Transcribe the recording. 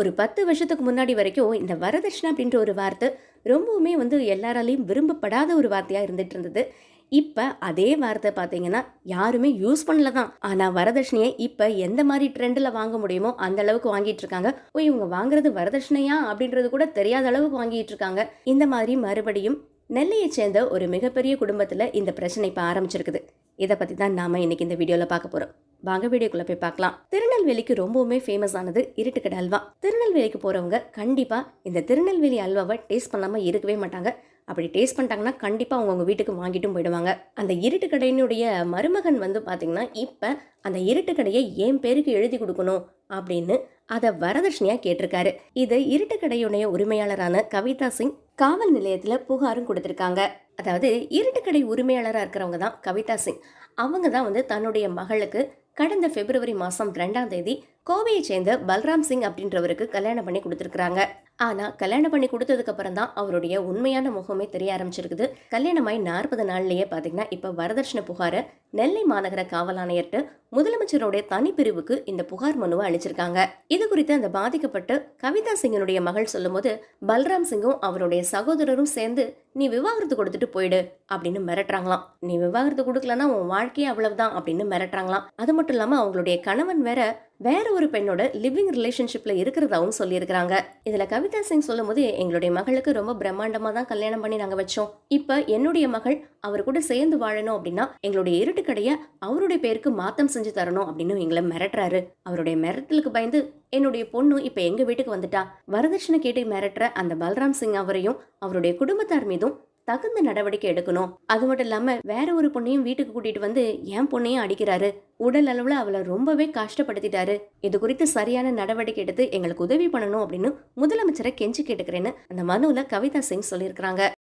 ஒரு பத்து வருஷத்துக்கு முன்னாடி வரைக்கும் இந்த வரதட்சணை அப்படின்ற ஒரு வார்த்தை ரொம்பவுமே வந்து எல்லாராலையும் விரும்பப்படாத ஒரு வார்த்தையாக இருந்துட்டு இருந்தது. இப்போ அதே வார்த்தை பார்த்தீங்கன்னா யாருமே யூஸ் பண்ணல தான் ஆனால் வரதட்சணையை இப்போ எந்த மாதிரி ட்ரெண்டில் வாங்க முடியுமோ அந்த அளவுக்கு வாங்கிட்டு இருக்காங்க. ஓ இவங்க வாங்குறது வரதட்சணையா அப்படின்றது கூட தெரியாத அளவுக்கு வாங்கிட்டு இருக்காங்க. இந்த மாதிரி மறுபடியும் நெல்லையை சேர்ந்த ஒரு மிகப்பெரிய குடும்பத்தில் இந்த பிரச்சனை இப்போ ஆரம்பிச்சிருக்குது. இதை பற்றி தான் நாம் இன்னைக்கு இந்த வீடியோவில் பார்க்க போகிறோம் வாங்க வீடியோக்குள்ள போய் பார்க்கலாம். திருநெல்வேலிக்கு ரொம்பவுமே ஃபேமஸ் ஆனது இருட்டுக்கடை அல்வா. திருநெல்வேலிக்கு போகிறவங்க கண்டிப்பாக இந்த திருநெல்வேலி அல்வாவை டேஸ்ட் பண்ணாமல் இருக்கவே மாட்டாங்க. அப்படி டேஸ்ட் பண்ணிட்டாங்கன்னா கண்டிப்பாக அவங்க உங்கள் வீட்டுக்கு வாங்கிட்டும் போயிடுவாங்க. அந்த இருட்டு கடையினுடைய மருமகன் வந்து பார்த்தீங்கன்னா இப்போ அந்த இருட்டு கடையை என் பேருக்கு எழுதி கொடுக்கணும் அப்படின்னு அதை வரதட்சணையாக கேட்டிருக்காரு. இது இருட்டு கடையுடைய உரிமையாளரான கவிதா சிங் காவல் நிலையத்தில் புகாரும் கொடுத்துருக்காங்க. அதாவது இருட்டுக்கடை உரிமையாளராக இருக்கிறவங்க தான் கவிதா சிங். அவங்க தான் வந்து தன்னுடைய மகளுக்கு கடந்த பிப்ரவரி மாதம் ரெண்டாம் தேதி கோவையை சேர்ந்த பல்ராம் சிங் அப்படின்றவருக்கு கல்யாணம் பண்ணி கொடுத்துருக்குறாங்க. ஆனால் கல்யாணம் பண்ணி கொடுத்ததுக்கு அப்புறம் தான் அவருடைய உண்மையான முகமே தெரிய ஆரம்பிச்சிருக்குது. கல்யாணமாய் நாற்பது நாள்லேயே பார்த்தீங்கன்னா இப்போ வரதட்சணை புகாரை நெல்லை மாநகர காவல் ஆணையர்கிட்ட முதலமைச்சருடைய தனிப்பிரிவுக்கு இந்த புகார் மனுவை அளிச்சிருக்காங்க. இது குறித்து அந்த பாதிக்கப்பட்டு கவிதா சிங்கனுடைய மகள் சொல்லும்போது பல்ராம் சிங்கும் அவருடைய சகோதரரும் சேர்ந்து நீ விவாகரத்து கொடுத்துட்டு போயிடு அப்படின்னு மிரட்டுறாங்களாம். நீ விவாகரத்து கொடுக்கலன்னா உன் வாழ்க்கையே அவ்வளவுதான் அப்படின்னு மிரட்டுறாங்களாம். அது மட்டும் இல்லாமல் அவங்களுடைய கணவன் வேற வேற ஒரு பெண்ணோட லிவிங் ரிலேஷன்ஷிப்ல இருக்கிறதாவும் சொல்லியிருக்கிறாங்க. இதுல கவிதா சிங் சொல்லும்போது எங்களுடைய மகளுக்கு ரொம்ப பிரம்மாண்டமா தான் கல்யாணம் பண்ணி நாங்க வச்சோம். இப்ப என்னுடைய மகள் அவர் கூட சேர்ந்து வாழணும் அப்படின்னா எங்களுடைய இருட்டு கடையை அவருடைய பேருக்கு மாத்தம் செஞ்சு தரணும் அப்படின்னு எங்களை மிரட்டுறாரு. அவருடைய மிரட்டலுக்கு பயந்து என்னுடைய பொண்ணு இப்ப எங்க வீட்டுக்கு வந்துட்டா? வரதட்சணை கேட்டு மிரட்டுற அந்த பல்ராம் சிங் அவரையும் அவருடைய குடும்பத்தார் மீதும் தகுந்த நடவடிக்கை எடுக்கணும். அது மட்டும் இல்லாம வேற ஒரு பொண்ணையும் வீட்டுக்கு கூட்டிட்டு வந்து என் பொண்ணையும் அடிக்கிறாரு. உடல் அளவுல அவளை ரொம்பவே கஷ்டப்படுத்திட்டாரு. இது குறித்து சரியான நடவடிக்கை எடுத்து எங்களுக்கு உதவி பண்ணணும் அப்படின்னு முதலமைச்சரை கெஞ்சி கேட்டுக்கிறேன்னு அந்த மனுவில் கவிதா சிங் சொல்லியிருக்கிறாங்க.